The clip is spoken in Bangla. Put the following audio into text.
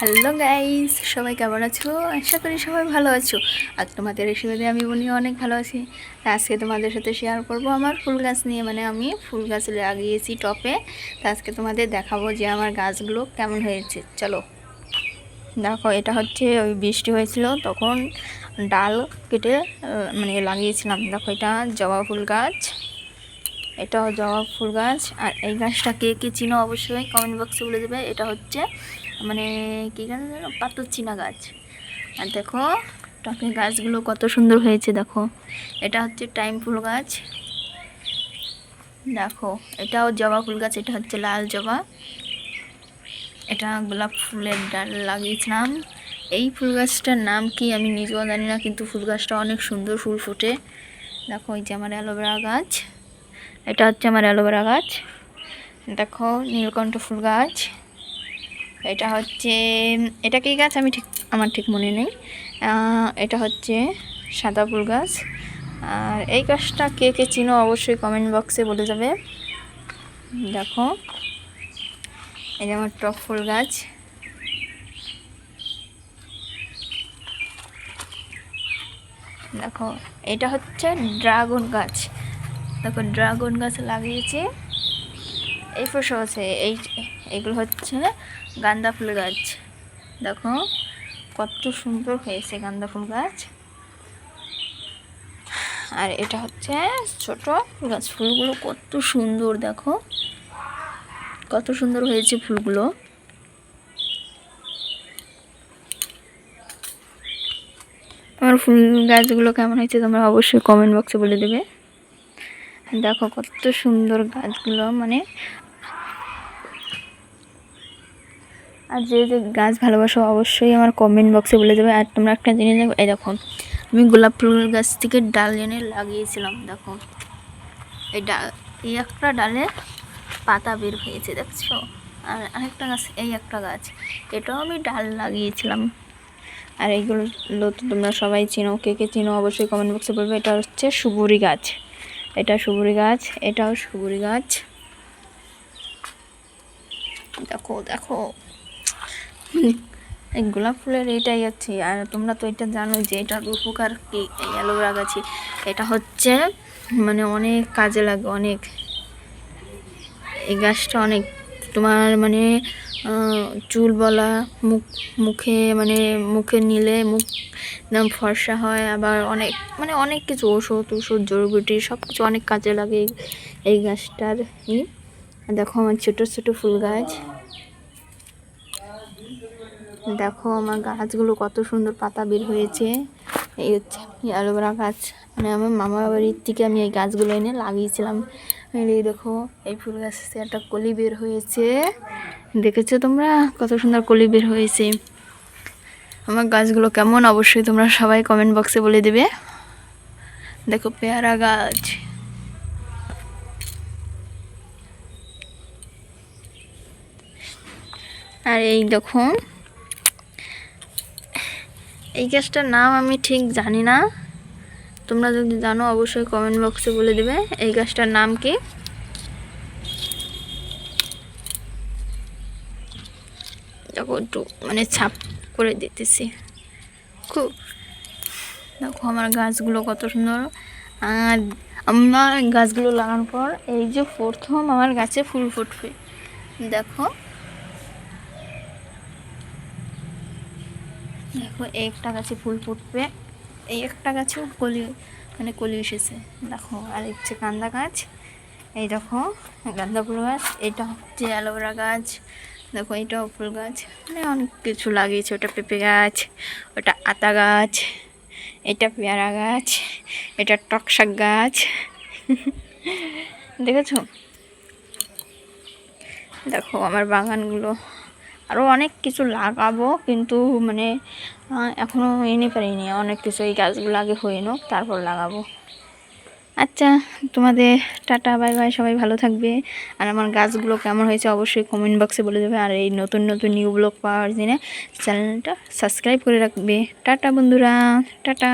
হ্যালো গাইস, সবাই কেমন আছো? আশা করি সবাই ভালো আছো। আর তোমাদের রেসিপিতে আমি বলি অনেক ভালো আছি। আজকে তোমাদের সাথে শেয়ার করব আমার ফুল গাছ নিয়ে। মানে আমি ফুল গাছ লাগিয়েছি টপে। তা আজকে তোমাদের দেখাবো যে আমার গাছগুলো কেমন হয়েছে। চলো। দেখো, এটা হচ্ছে ওই বৃষ্টি হয়েছিল, তখন ডাল কেটে মানে লাগিয়েছিলাম। দেখো, এটা জবা ফুল গাছ। এটাও জবা ফুল গাছ। আর এই গাছটা কে কে চিনো অবশ্যই কমেন্ট বক্সে বলে দেবে। এটা হচ্ছে মানে কী গাছ পাতর চিনা গাছ। আর দেখো টপের গাছগুলো কত সুন্দর হয়েছে, দেখো। এটা হচ্ছে টাইম ফুল গাছ। দেখো, এটাও জবা ফুল গাছ, এটা হচ্ছে লাল জবা। এটা গোলাপ ফুলের ডাল লাগিয়েছিলাম। এই ফুল গাছটার নাম কি আমি নিজেও জানি না, কিন্তু ফুল গাছটা অনেক সুন্দর ফুল ফোটে। দেখো, এই যে আমার অ্যালোভেরা গাছ। এটা হচ্ছে আমার অ্যালোভেরা গাছ। দেখো, নীলকণ্ঠ ফুল গাছ। এটা হচ্ছে, এটা কি গাছ? আমি ঠিক, আমার ঠিক মনে নেই। এটা হচ্ছে সাদা ফুল গাছ। আর এই গাছটা কে কে চিনো অবশ্যই কমেন্ট বক্সে বলে যাবে। দেখো, এই যে আমার টপ ফুল গাছ। দেখো, এটা হচ্ছে ড্রাগন গাছ। দেখো ড্রাগন গাছ লাগিয়েছি। এই ফসল আছে এই এগুলো হচ্ছে গাঁদা ফুল গাছ। দেখো, কত সুন্দর হয়েছে গাঁদা ফুল গাছ। আর এটা হচ্ছে ছোট ফুল গাছ। ফুলগুলো কত সুন্দর, দেখো। কত সুন্দর হয়েছে ফুলগুলো। আমার ফুল গাছগুলো কেমন হয়েছে তোমরা অবশ্যই কমেন্ট বক্সে বলে দেবে। দেখো কত সুন্দর গাছগুলো মানে আর যে যে গাছ ভালোবাসো অবশ্যই আমার কমেন্ট বক্সে বলে দেবে। আর তোমরা একটা জিনিস দেখো, এই দেখো, আমি গোলাপ ফুল গাছ থেকে ডাল এনে লাগিয়েছিলাম, দেখো। এই ডাল এই একটা ডালে পাতা বের হয়েছে, দেখছ? আর আরেকটা গাছ, এই একটা গাছ, এটাও আমি ডাল লাগিয়েছিলাম। আর এইগুলো তো তোমরা সবাই চিনো, কে কে চিনো অবশ্যই কমেন্ট বক্সে বলবে। এটা হচ্ছে সুবুরি গাছ। এটা সুবুরি গাছ, এটাও সুবুরি গাছ। দেখো দেখো। এই গোলাপ ফুলের এইটাই আছে আর তোমরা তো এটা জানো যে এটার উপকার কি? এই অ্যালোভেরা গাছে এটা হচ্ছে মানে অনেক কাজে লাগে, অনেক। এই গাছটা অনেক তোমার মানে চুল বলা, মুখ, মুখে মানে মুখে নিলে মুখ একদম ফর্সা হয়, আবার অনেক মানে অনেক কিছু ওষুধ ওষুধ, জড়িবুটি সব কিছু অনেক কাজে লাগে এই- গাছটার ই। দেখো আমার ছোটো ছোটো ফুল গাছ। দেখো আমার গাছগুলো কত সুন্দর পাতা বের হয়েছে। এই হচ্ছে অ্যালোভেরা গাছ। মানে আমার মামা বাড়ির থেকে আমি এই গাছগুলো এনে লাগিয়েছিলাম। এই দেখো, এই ফুল গাছে একটা কলি বের হয়েছে। দেখেছ তোমরা? কত সুন্দর কলি বের হয়েছে। আমার গাছগুলো কেমন? অবশ্যই তোমরা সবাই কমেন্ট বক্সে বলে দেবে। দেখো পেয়ারা গাছ। আর এই দেখো, এই গাছটার নাম আমি ঠিক জানি না। তোমরা যদি জানো, অবশ্যই কমেন্ট বক্সে বলে দেবে এই গাছটার নাম কি। দেখো একটু মানে ছাপ করে দিতেছি। খুব। দেখো আমার গাছগুলো কত সুন্দর। আর আমার গাছগুলো লাগানোর পর এই যে প্রথম আমার গাছে ফুল ফুটবে। দেখো। দেখো, একটা গাছে ফুল ফুটবে। এই একটা গাছেও কলি মানে কলি এসেছে। দেখো, আর হচ্ছে কান্দা গাছ। এই দেখো, গান্দা ফুল গাছ। এটা হচ্ছে অ্যালোভেরা গাছ। দেখো, এটাও ফুল গাছ। মানে অনেক কিছু লাগিয়েছে। ওটা পেঁপে গাছ, ওটা আতা গাছ, এটা পেয়ারা গাছ, এটা টকশাক গাছ। দেখেছ? দেখো, আমার বাগানগুলো আরও অনেক কিছু লাগাবো, কিন্তু মানে এখনও এনে পারিনি অনেক কিছু এই গাছগুলো আগে হয়ে নোক, তারপর লাগাবো। আচ্ছা তোমাদের টাটা, বাই বাই, সবাই ভালো থাকবে। আর আমার গাছগুলো কেমন হয়েছে অবশ্যই কমেন্ট বক্সে বলে দেবে। আর এই নতুন নতুন নিউ ব্লগ পাওয়ার জন্য চ্যানেলটা সাবস্ক্রাইব করে রাখবে। টাটা, বন্ধুরা। টাটা।